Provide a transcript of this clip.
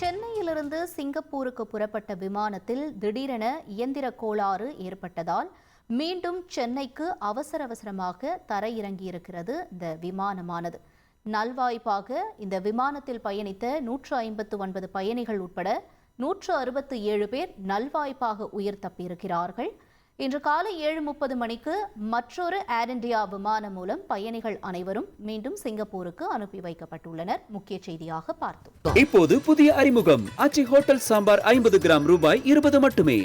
சென்னையிலிருந்து சிங்கப்பூருக்கு புறப்பட்ட விமானத்தில் திடீரென இயந்திர கோளாறு ஏற்பட்டதால் மீண்டும் சென்னைக்கு அவசர அவசரமாக தரையிறங்கியிருக்கிறது இந்த விமானமானது. நல்வாய்ப்பாக இந்த விமானத்தில் பயணித்த நூற்று ஐம்பத்து ஒன்பது பயணிகள் உட்பட நூற்று அறுபத்து ஏழு பேர் நல்வாய்ப்பாக உயிர் தப்பியிருக்கிறார்கள். இன்று காலை ஏழு முப்பது மணிக்கு மற்றொரு ஏர் இந்தியா விமானம் மூலம் பயணிகள் அனைவரும் மீண்டும் சிங்கப்பூருக்கு அனுப்பி வைக்கப்பட்டுள்ளனர். முக்கிய செய்தியாக பார்த்தோம். இப்போது புதிய அறிமுகம். அச்சி ஹோட்டல் சாம்பார் ஐம்பது கிராம் ரூபாய் இருபது மட்டுமே.